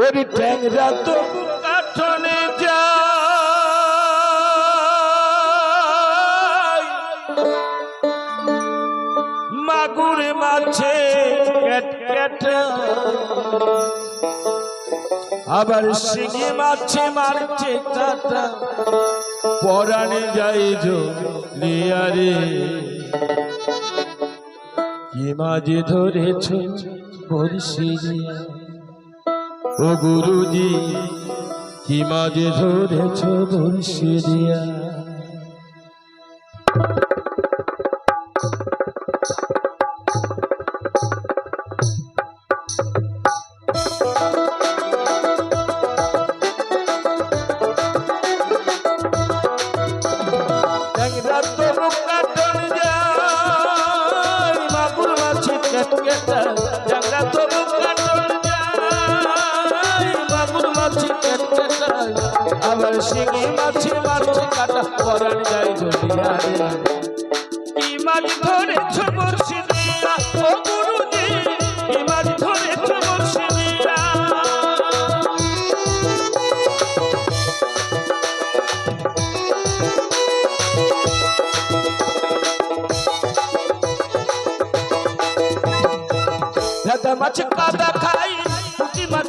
ওরে ট্যাংরা তো কাঠনে যায় মাগুরে মাছে আবার শিঙে মাছে মারছে কাটা পরাণে যাই লিয়ারে কি মাঝে ধরেছ বর্ষি ও গুরুজি কি মাঝে ধরেছ বর্ষি দিয়া? ট্যাংরা আবার শিঙি মাছি মারছে কাটা পরাণ যায় জলিয়া রে কি মাছ ধরেছ বর্ষি ও গুরুজি কি মাছ ধরেছ বর্ষি দাদা মাছ কাদা খাই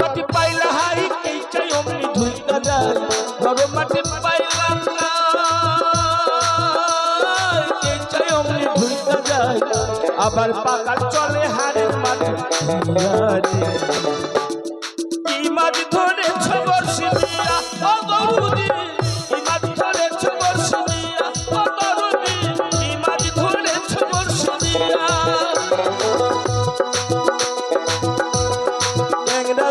মাটি পাইলা হাই এই চাই অমনি ধুইতা যায় নরম মাটি পাইলা হাই, এই চাই অমনি যায় আবার পাকা চলে হাড়ের মাটি।